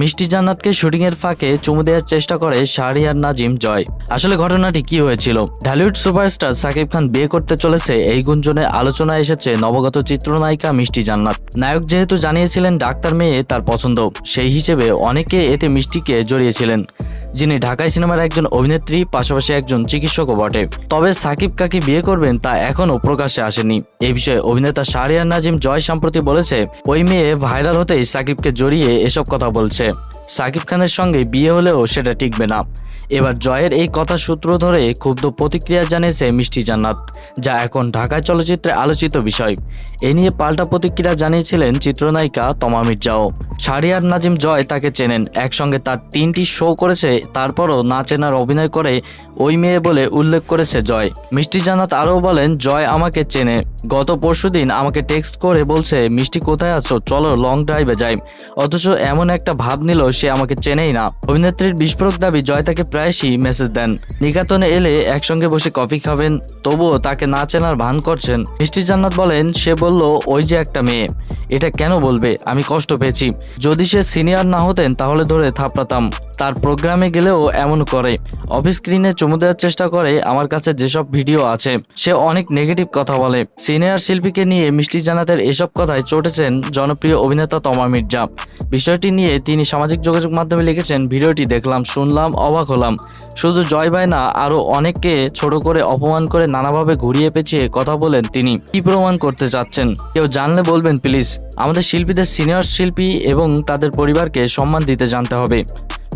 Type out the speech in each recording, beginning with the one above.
মিষ্টি জান্নাতকে শুটিং এর ফাঁকে চুমু দেওয়ার চেষ্টা করে শাহরিয়ার নাজিম জয়। আসলে ঘটনাটি কি হয়েছিল? ঢালিউড সুপারস্টার সাকিব খান বিয়ে করতে চলেছে এই গুঞ্জনে আলোচনা এসেছে নবগত চিত্রনায়িকা মিষ্টি জান্নাত। নায়ক যেহেতু জানিয়েছিলেন ডাক্তার মেয়ে তার পছন্দ, সেই হিসেবে অনেকে এতে মিষ্টিকে জড়িয়েছিলেন। যিনি ঢাকায় সিনেমার একজন অভিনেত্রী, পাশাপাশি একজন চিকিৎসকও বটে। তবে সাকিব কাকে বিয়ে করবেন তা এখনও প্রকাশ্যে আসেনি। এ বিষয়ে অভিনেতা শাহরিয়ার নাজিম জয় সম্প্রতি বলেছে, ওই মেয়ে ভাইরাল হতেই সাকিবকে জড়িয়ে এসব কথা বলছে। সাকিব খানের সঙ্গে বিয়ে হলেও সেটা টিকবে না। এবার জয়ের এই কথা সূত্র ধরে ক্ষুব্ধ প্রতিক্রিয়া জানিয়েছে মিষ্টি জান্নাত, যা এখন ঢাকায় চলচ্চিত্রে আলোচিত বিষয়। এ নিয়ে পাল্টা প্রতিক্রিয়া জানিয়েছিলেন চিত্রনায়িকা তমা মির্জাও। শাহরিয়ার নাজিম জয় তাকে চেনেন, একসঙ্গে তার তিনটি শো করেছে, তারপরও না চেনার অভিনয় করে ওই মেয়ে বলে উল্লেখ করেছে জয়। মিষ্টি জান্নাত আরও বলেন, জয় আমাকে চেনে। গত পরশুদিন আমাকে টেক্সট করে বলছে, মিষ্টি কোথায় আছো? চলো লং ড্রাইভে যাই। অথচ এমন একটা ভাব নিল সে আমাকে চেনেই না। অভিনেত্রীর বিস্ফোরক দাবি, জয় তাকে প্রায়শই মেসেজ দেন। নিকাতনে এলে একসঙ্গে বসে কফি খাবেন, তবুও তাকে না চেনার ভান করছেন। মিষ্টি জান্নাত বলেন, সে বলল, ওই যে একটা মেয়ে, এটা কেন বলবে? আমি কষ্ট পেয়েছি। যদি সে সিনিয়র না হতেন, তাহলে ধরে থাপড়াতাম। তার প্রোগ্রামে গেলেও এমন করে। অফিস স্ক্রিনে চুমু দেওয়ার চেষ্টা করে, আমার কাছে যেসব ভিডিও আছে, সে অনেক নেগেটিভ কথা বলে। সিনিয়র শিল্পীকে নিয়ে মিষ্টি জানাতের এসব কথায় চটেছেন জনপ্রিয় অভিনেতা তমা মির্জা। বিষয়টি নিয়ে তিনি সামাজিক যোগাযোগ মাধ্যমে লিখেছেন, ভিডিওটি দেখলাম, শুনলাম, অবাক হলাম। শুধু জয় ভাই না আরও অনেককে ছোট করে অপমান করে নানাভাবে ঘুরিয়ে পেঁচিয়ে কথা বলেন তিনি। কি প্রমাণ করতে চাচ্ছেন? কেউ জানলে বলবেন, প্লিজ, আমাদের শিল্পীদের সিনিয়র শিল্পী এবং তাদের পরিবারকে সম্মান দিতে জানতে হবে।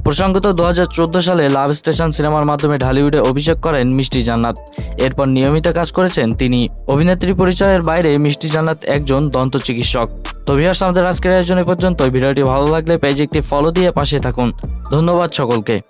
প্রসঙ্গত দুহাজার চোদ্দ সালে লাভ স্টেশন সিনেমার মাধ্যমে ঢালিউডে অভিষেক করেন মিষ্টি জান্নাত। এরপর নিয়মিত কাজ করেছেন তিনি। অভিনেত্রী পরিচয়ের বাইরে মিষ্টি জান্নাত একজন দন্ত চিকিৎসক। তো ভিউয়ার্স, আমাদের আজকের আয়োজন পর্যন্ত ভিডিওটি ভালো লাগলে পেজে একটি ফলো দিয়ে পাশে থাকুন। ধন্যবাদ সকলকে।